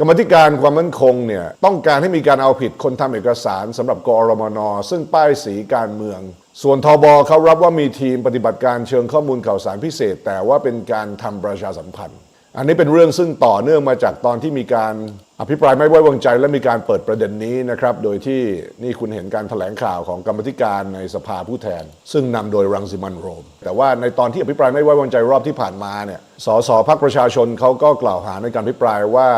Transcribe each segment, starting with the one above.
กรรมธิการความมั่นคงเนี่ยต้องการให้มีการเอาผิดคนทำเอกสารสำหรับกอรมน ซึ่งป้ายสีการเมือง ส่วนทบเขารับว่ามีทีมปฏิบัติการเชิงข้อมูลข่าวสารพิเศษ แต่ว่าเป็นการทำประชาสัมพันธ์ อันนี้เป็นเรื่องซึ่งต่อเนื่องมาจากตอนที่มีการอภิปรายไม่ไว้วางใจและมีการเปิดประเด็นนี้นะครับ โดยที่นี่คุณเห็นการถแถลงข่าวของกรรมธิการในสภาผู้แทน ซึ่งนำโดยรังสิมันโรม แต่ว่าในตอนที่อภิปรายไม่ไว้วางใจรอบที่ผ่านมาเนี่ยสสพักประชาชนเขาก็กล่าวหาในการอภิปรายว่า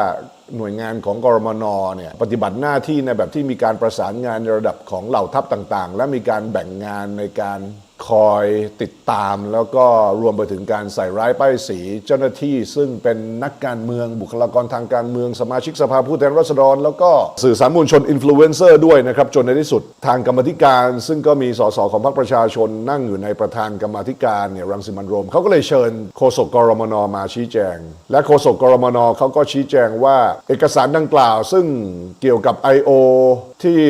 หน่วยงานของกรมนเนี่ยปฏิบัติหน้าที่ในแบบที่มีการประสานงานในระดับของเหล่าทัพต่าง ๆ และมีการแบ่งงานในการ คอยติดตามแล้วก็รวมไปถึงการใส่ร้ายป้ายสีเจ้าหน้าที่ซึ่งเป็นนักการเมืองบุคลากรทางการเมืองสมาชิกสภาผู้แทนราษฎร แล้วก็สื่อสารมวลชนอินฟลูเอนเซอร์ด้วยนะครับ จนในที่สุดทางกรรมธิการ ซึ่งก็มีสสของพรรคประชาชนนั่งอยู่ในประธานกรรมธิการเนี่ยรังสิมันโรมเขาก็เลยเชิญโฆษกกรมนมาชี้แจง และโฆษกกรมนเขาก็ชี้แจงว่า เอกสารดังกล่าว ซึ่งเกี่ยวกับ I.O. ที่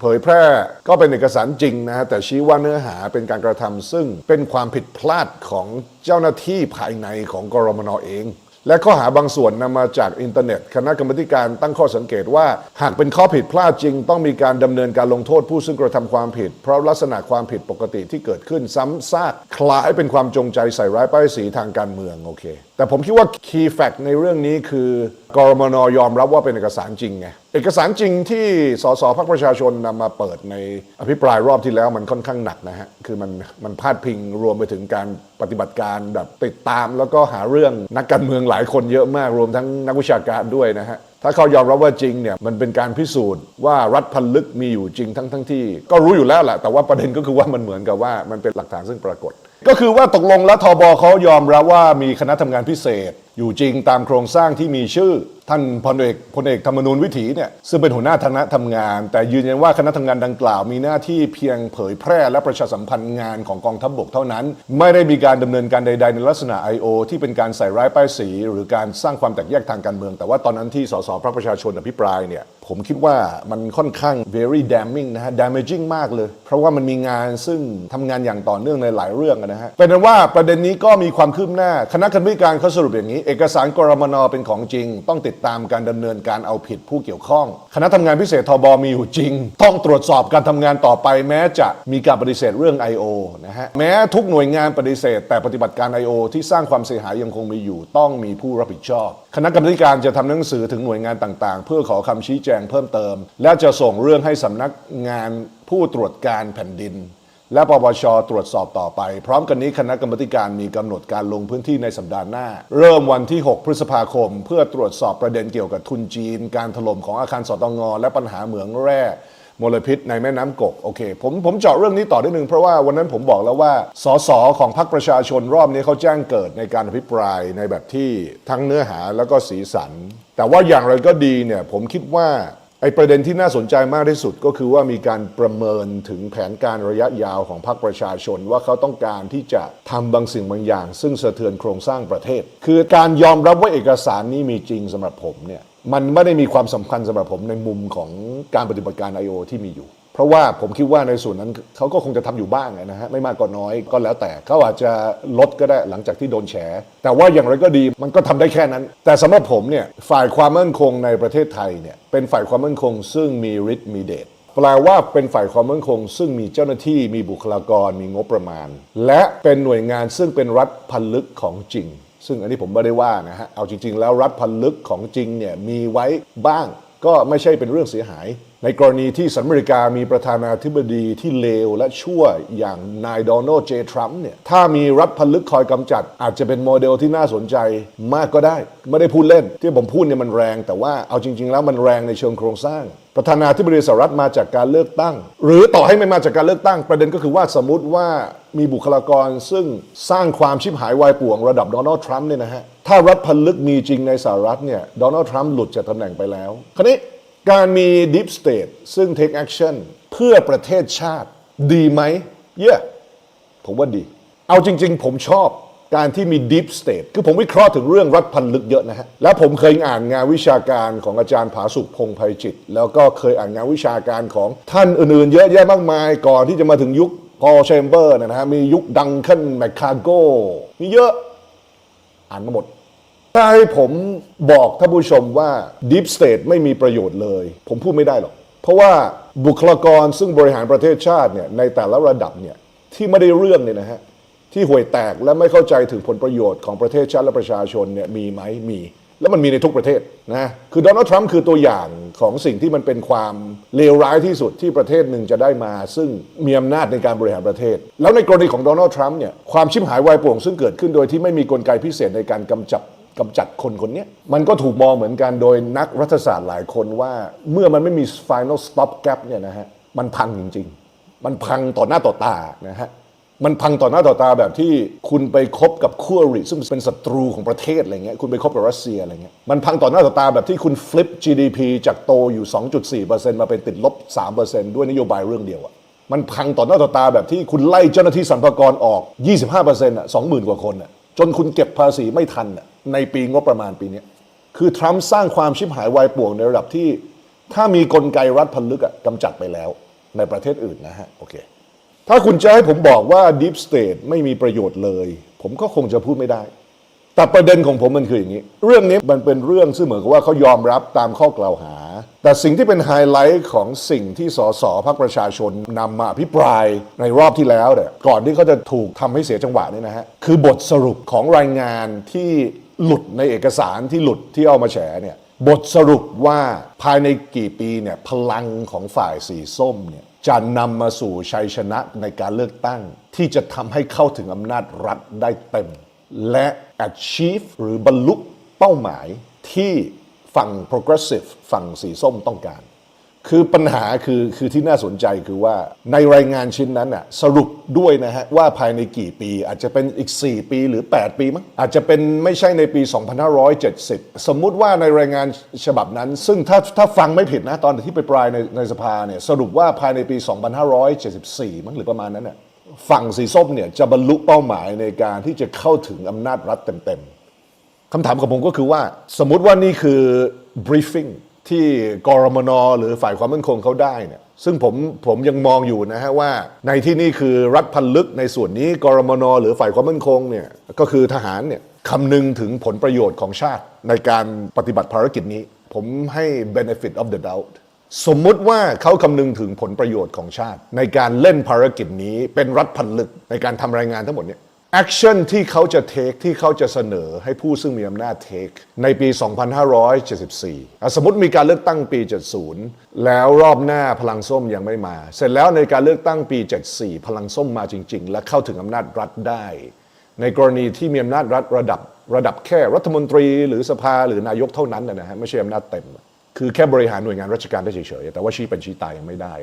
เผยแพร่ก็เป็นเอกสารจริงนะฮะแต่ชี้ว่าเนื้อหาเป็นการกระทำซึ่งเป็นความผิดพลาดของเจ้าหน้าที่ภายในของกรมนเองและข้อหาบางส่วนนำมาจากอินเทอร์เน็ต คณะกรรมการตั้งข้อสังเกตว่า หากเป็นข้อผิดพลาดจริง ต้องมีการดำเนินการลงโทษผู้ซึ่งกระทำความผิด เพราะลักษณะความผิดปกติที่เกิดขึ้นซ้ำซากคล้ายเป็นความจงใจใส่ร้ายป้ายสีทางการเมืองโอเคแต่ผมคิดว่า key fact ในเรื่องนี้คือกรมนยอมรับว่าเป็นเอกสารจริงไง เอกสารจริงที่สสพรรคประชาชนนำมาเปิดในอภิปรายรอบที่แล้วมันค่อนข้างหนักนะฮะ คือมันมันพาดพิงรวมไปถึงการปฏิบัติการแบบติดตาม แล้วก็หาเรื่องนักการเมืองหลายคนเยอะมากรวมทั้งนักวิชาการด้วยนะฮะ ถ้าเขายอมรับว่าจริงเนี่ยมันเป็นการพิสูจน์ว่ารัฐพันลึกมีอยู่จริงทั้งทั้งที่ ก็รู้อยู่แล้วแหละแต่ว่าประเด็นก็คือว่ามันเหมือนกับว่ามันเป็นหลักฐานซึ่งปรากฏ ก็คือว่าตกลงแล้วทบเขายอมรับว่ามีคณะทำงานพิเศษ อยู่จริงตามโครงสร้างที่มีชื่อ ท่านพลเอกพลเอกธรรมนูญวิถีเนี่ยซึ่งเป็นหัวหน้าคณะทำงาน แต่ยืนยันว่าคณะทำงานดังกล่าวมีหน้าที่เพียงเผยแพร่และประชาสัมพันธ์งานของกองทัพบกเท่านั้น ไม่ได้มีการดำเนินการใด ๆ ในลักษณะ I.O. ที่เป็นการใส่ร้ายป้ายสี หรือการสร้างความแตกแยกทางการเมือง แต่ว่าตอนนั้นที่สสพรรคประชาชนอภิปรายเนี่ยผมคิดว่ามันค่อนข้าง very damning นะฮะ damaging มากเลย เพราะว่ามันมีงานซึ่งทำงานอย่างต่อเนื่องในหลายเรื่องนะฮะเป็นนั้นว่าประเด็นนี้ก็มีความคืบหน้า คณะกรรมการเขาสรุปอย่างนี้ เอกสารกรมนเป็นของจริง ต้องติดตามการดำเนินการเอาผิดผู้เกี่ยวข้อง คณะทำงานพิเศษทบมีอยู่จริง ต้องตรวจสอบการทำงานต่อไป แม้จะมีการปฏิเสธเรื่อง I.O. นะฮะแม้ทุกหน่วยงานปฏิเสธ แต่ปฏิบัติการ I.O. ที่สร้างความเสียหายยังคงมีอยู่ ต้องมีผู้รับผิดชอบ คณะกรรมการจะทำหนังสือถึงหน่วยงานต่าง ๆ เพื่อขอคำชี้แจงเพิ่มเติม และจะส่งเรื่องให้สำนักงานผู้ตรวจการแผ่นดิน และปปชตรวจสอบต่อไป พร้อมกันนี้คณะกรรมการมีกำหนดการลงพื้นที่ในสัปดาห์หน้า เริ่มวันที่ 6 พฤษภาคม เพื่อตรวจสอบประเด็นเกี่ยวกับทุนจีน การถล่มของอาคารสตงและปัญหาเหมืองแร่ มลพิษในแม่น้ำกกโอเคผมผมเจาะเรื่องนี้ต่อได้หนึ่งเพราะว่าวันนั้นผมบอกแล้วว่าสสของพรรคประชาชนรอบนี้เขาแจ้งเกิดในการอภิปรายในแบบที่ทั้งเนื้อหาแล้วก็สีสัน แต่ว่าอย่างไรก็ดีเนี่ยผมคิดว่าไอ้ประเด็นที่น่าสนใจมากที่สุดก็คือว่ามีการประเมินถึงแผนการระยะยาวของพรรคประชาชน ว่าเขาต้องการที่จะทำบางสิ่งบางอย่าง ซึ่งสะเทือนโครงสร้างประเทศ คือการยอมรับว่าเอกสารนี้มีจริงสำหรับผมเนี่ย มันไม่ได้มีความสำคัญสำหรับผมในมุมของการปฏิบัติการ I.O. ที่มีอยู่ เพราะว่าผมคิดว่าในส่วนนั้นเขาก็คงจะทำอยู่บ้างนะฮะไม่มากก็น้อยก็แล้วแต่เขาอาจจะลดก็ได้หลังจากที่โดนแฉ แต่ว่าอย่างไรก็ดีมันก็ทำได้แค่นั้น แต่สำหรับผมเนี่ยฝ่ายความมั่นคงในประเทศไทยเนี่ยเป็นฝ่ายความมั่นคง ซึ่งมีฤทธิ์มีเดชแปลว่าเป็นฝ่ายความมั่นคง ซึ่งมีเจ้าหน้าที่มีบุคลากรมีงบประมาณ และเป็นหน่วยงานซึ่งเป็นรัฐพันลึกของจริง ซึ่งอันนี้ผมไม่ได้ว่านะฮะเอาจริง ๆ แล้วรัฐพันลึกของจริงเนี่ยมีไว้บ้าง ก็ไม่ใช่เป็นเรื่องเสียหาย ในกรณีที่สหรัฐอเมริกามีประธานาธิบดีที่เลวและชั่วอย่างนายโดนัลด์เจทรัมป์เนี่ยถ้ามีรัฐพันลึกคอยกำจัด อาจจะเป็นโมเดลที่น่าสนใจมากก็ได้ ไม่ได้พูดเล่น ที่ผมพูดเนี่ยมันแรง แต่ว่าเอาจริง ๆ แล้วมันแรงในเชิงโครงสร้าง ประธานาธิบดีสหรัฐมาจากการเลือกตั้ง หรือต่อให้ไม่มาจากการเลือกตั้ง ประเด็นก็คือว่าสมมติว่า มีบุคลากรซึ่งสร้างความชิบหายวายป่วงระดับโดนัลด์ทรัมป์เนี่ยนะฮะ ถ้ารัฐพันลึกมีจริงในสหรัฐเนี่ยโดนัลด์ทรัมป์หลุดจากตำแหน่งไปแล้ว คราวนี้การมี Deep State ซึ่ง take action เพื่อประเทศชาติดีไหมเยอะผมว่าดี เอาจริง ๆ ผมชอบการที่มี Deep State คือผมวิเคราะห์ถึงเรื่องรัฐพันลึกเยอะนะฮะ และผมเคยอ่านงานวิชาการของอาจารย์ผาสุกพงษ์ภัยจิต แล้วก็เคยอ่านงานวิชาการของท่านอื่นๆ เยอะแยะมากมายก่อนที่จะมาถึงยุค พอลเชมเบอร์นะฮะมียุคดังขึ้นแมคคาโกมีเยอะ อ่านมาหมด ถ้าให้ผมบอกท่านผู้ชมว่า Deep State ไม่มีประโยชน์เลย ผมพูดไม่ได้หรอก เพราะว่าบุคลากรซึ่งบริหารประเทศชาติเนี่ยในแต่ละระดับเนี่ยที่ไม่ได้เรื่องเนี่ยนะฮะที่ห่วยแตกและไม่เข้าใจถึงผลประโยชน์ของประเทศชาติและประชาชนเนี่ยมีไหมมี แล้วมันมีในทุกประเทศนะคือโดนัลด์ทรัมป์คือตัวอย่างของสิ่งที่มันเป็นความเลวร้ายที่สุดที่ประเทศหนึ่งจะได้มา ซึ่งมีอำนาจในการบริหารประเทศ แล้วในกรณีของโดนัลด์ทรัมป์เนี่ยความชิบหายวายป่วงซึ่งเกิดขึ้นโดยที่ไม่มีกลไกพิเศษในการกำจัดกำจัดคนคนนี้มันก็ถูกมองเหมือนกันโดยนักรัฐศาสตร์หลายคนว่าเมื่อมันไม่มี final stop gap เนี่ยนะฮะมันพังจริง ๆ มันพังต่อหน้าต่อตานะฮะ มันพังต่อหน้าต่อตาแบบที่คุณไปคบกับคู่อริซึ่งเป็นศัตรูของประเทศอะไรเงี้ยคุณไปคบกับรัสเซียอะไรเงี้ยมันพังต่อหน้าต่อตาแบบที่คุณฟลิป GDP จากโตอยู่ 2.4%มาเป็นติดลบ 3%ด้วยนโยบายเรื่องเดียวอะมันพังต่อหน้าต่อตาแบบที่คุณไล่เจ้าหน้าที่สรรพากรออก 25%อะ20,000 กว่าคนอะจนคุณเก็บภาษีไม่ทันอะในปีงบประมาณปีนี้คือทรัมป์สร้างความชิบหายวายป่วงในระดับที่ ถ้ามีกลไกรัฐพันลึกอะกำจัดไปแล้วในประเทศอื่นนะฮะโอเค ถ้าคุณจะให้ผมบอกว่า Deep State ไม่มีประโยชน์เลย ผมก็คงจะพูดไม่ได้ แต่ประเด็นของผมมันคืออย่างนี้ เรื่องนี้มันเป็นเรื่องซึ่งเหมือนกับว่าเขายอมรับตามข้อกล่าวหา แต่สิ่งที่เป็นไฮไลท์ของสิ่งที่สสพรรคประชาชนนำมาอภิปรายในรอบที่แล้วเนี่ยก่อนที่เขาจะถูกทำให้เสียจังหวะเนี่ยนะฮะคือบทสรุปของรายงานที่หลุดในเอกสารที่หลุดที่เอามาแฉเนี่ยบทสรุปว่าภายในกี่ปีเนี่ยพลังของฝ่ายสีส้มเนี่ย จะนำมาสู่ชัยชนะในการเลือกตั้ง ที่จะทำให้เข้าถึงอำนาจรัฐได้เต็ม และ achieve หรือบรรลุเป้าหมายที่ฝั่ง progressive ฝั่งสีส้มต้องการ คือปัญหาคือคือที่น่าสนใจคือว่าในรายงานชิ้นนั้นน่ะสรุปด้วยนะฮะว่าภายในกี่ปี อาจจะเป็นอีก 4 ปีหรือ 8 ปีมั้งอาจจะเป็นไม่ใช่ในปี 2570 สมมุติว่าในรายงานฉบับนั้น ซึ่งถ้าถ้าฟังไม่ผิดนะตอนที่ไปปลายในในสภาเนี่ยสรุปว่าภายในปี 2574 มั้งหรือประมาณนั้นน่ะฝั่งสีส้มเนี่ยจะบรรลุเป้าหมายในการที่จะเข้าถึงอำนาจรัฐเต็มๆคำถามของผมก็คือว่า สมมุติว่านี่คือ briefing ที่กรมนหรือฝ่ายความมั่นคงเขาได้เนี่ยซึ่งผมผมยังมองอยู่นะฮะว่า ในที่นี่คือรัฐพันลึกในส่วนนี้กรมนหรือฝ่ายความมั่นคงเนี่ยก็คือทหารเนี่ยคำนึงถึงผลประโยชน์ของชาติในการปฏิบัติภารกิจนี้ ผมให้ benefit of the doubt สมมุติว่าเขาคำนึงถึงผลประโยชน์ของชาติ ในการเล่นภารกิจนี้เป็นรัฐพันลึกในการทำรายงานทั้งหมดเนี่ย แอคชั่นที่เขาจะเทคที่เขาจะเสนอให้ผู้ซึ่งมีอำนาจเทคในปี 2574 สมมติมีการเลือกตั้งปี 70 แล้วรอบหน้าพลังส้มยังไม่มา เสร็จแล้วในการเลือกตั้งปี 74 พลังส้มมาจริง ๆ และเข้าถึงอำนาจรัฐได้ ในกรณีที่มีอำนาจรัฐระดับระดับแค่รัฐมนตรีหรือสภาหรือนายกเท่านั้นนะฮะไม่ใช่อำนาจเต็ม คือแค่บริหารหน่วยงานราชการได้เฉยๆ แต่ว่าชี้เป็นชี้ตายยังไม่ได้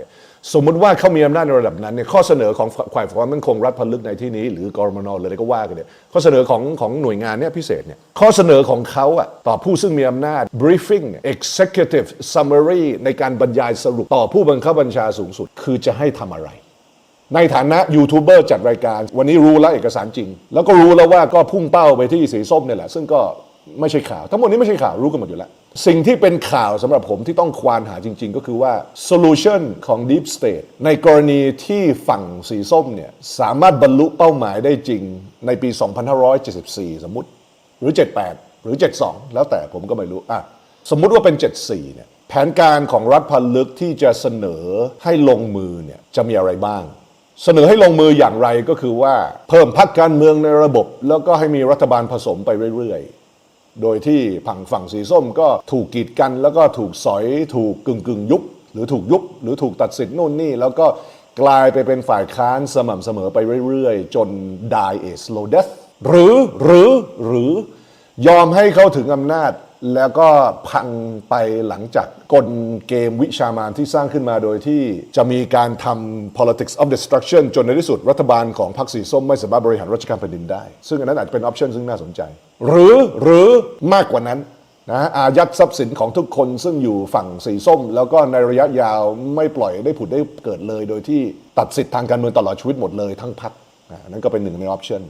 สมมุติว่าเขามีอำนาจในระดับนั้นเนี่ยข้อเสนอของฝ่ายความมั่นคงรัฐพันลึกในที่นี้ หรือกรมนหรืออะไรก็ว่ากันเนี่ยข้อเสนอของของหน่วยงานเนี่ยพิเศษเนี่ยข้อเสนอของเขาอะต่อผู้ซึ่งมีอำนาจ briefing เนี่ย executive summary ในการบรรยายสรุปต่อผู้บังคับบัญชาสูงสุด คือจะให้ทำอะไรในฐานะยูทูบเบอร์จัดรายการ วันนี้รู้แล้วเอกสารจริง แล้วก็รู้แล้วว่าก็พุ่งเป้าไปที่สีส้มเนี่ยแหละ ซึ่งก็ ไม่ใช่ข่าว ทั้งหมดนี้ไม่ใช่ข่าวรู้กันหมดอยู่แล้ว สิ่งที่เป็นข่าวสำหรับผมที่ต้องควานหาจริง ๆ ก็คือว่า solution ของ Deep State ในกรณีที่ฝั่งสีส้มเนี่ยสามารถบรรลุเป้าหมายได้จริงในปี 2574 สมมติ หรือ 78 หรือ 72 แล้วแต่ผมก็ไม่รู้อะสมมุติว่าเป็น 74 เนี่ยแผนการของรัฐพันลึกที่จะเสนอให้ลงมือเนี่ยจะมีอะไรบ้าง เสนอให้ลงมืออย่างไรก็คือว่าเพิ่มพักการเมืองในระบบ แล้วก็ให้มีรัฐบาลผสมไปเรื่อยๆ โดยที่ผังฝั่งสีส้มก็ถูกกีดกัน แล้วก็ถูกสอยถูกกึ่งกึ่งยุบ หรือถูกยุบ หรือถูกตัดสิทธิ์นู่นนี่ แล้วก็กลายไปเป็นฝ่ายค้านสม่ำเสมอไปเรื่อยๆ จน die a slow death หรือหรือหรือยอมให้เข้าถึงอำนาจ แล้วก็พังไปหลังจากกลเกมวิชามานที่สร้างขึ้นมาโดยที่จะมีการทำ politics of destruction จนในที่สุดรัฐบาลของพรรคสีส้มไม่สามารถบริหารราชการแผ่นดินได้ ซึ่งอันนั้นอาจจะเป็นออปชันซึ่งน่าสนใจ หรือหรือมากกว่านั้นนะอายัดทรัพย์สินของทุกคนซึ่งอยู่ฝั่งสีส้ม แล้วก็ในระยะยาวไม่ปล่อยได้ผุดได้เกิดเลย โดยที่ตัดสิทธิ์ทางการเมืองตลอดชีวิตหมดเลยทั้งพรรคนะนั่นก็เป็นหนึ่งในออปชัน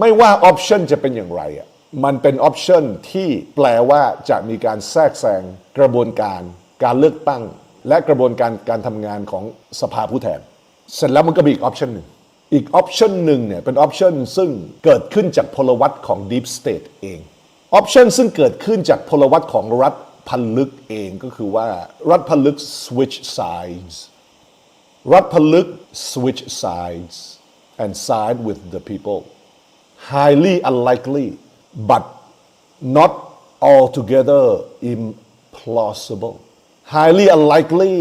ไม่ว่าออปชันจะเป็นอย่างไรอะ มันเป็นออปชันที่แปลว่าจะมีการแทรกแซงกระบวนการการเลือกตั้ง และกระบวนการการทำงานของสภาผู้แทน เสร็จแล้วมันก็มีอีกออปชันหนึ่งอีกออปชันหนึ่งเนี่ยเป็นออปชันซึ่งเกิดขึ้นจากพลวัตของ Deep State เองออปชันซึ่งเกิดขึ้นจากพลวัตของรัฐพันลึกเองก็คือว่ารัฐพันลึก switch sides รัฐพันลึก switch sides and side with the people highly unlikely but not altogether implausible highly unlikely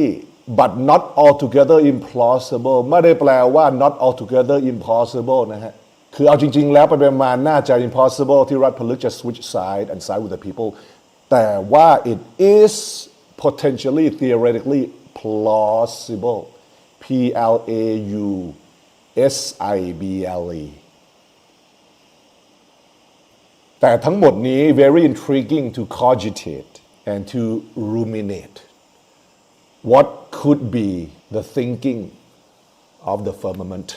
but not altogether implausible ไม่ได้แปลว่า not altogether impossible นะฮะ คือเอาจริง ๆ แล้วไปๆมาน่าจะ impossible ที่รัฐพลึกจะ switch side and side with the people แต่ว่า it is potentially theoretically plausible P L A U S I B L E แต่ทั้งหมดนี้ very intriguing to cogitate and to ruminate what could be the thinking of the firmament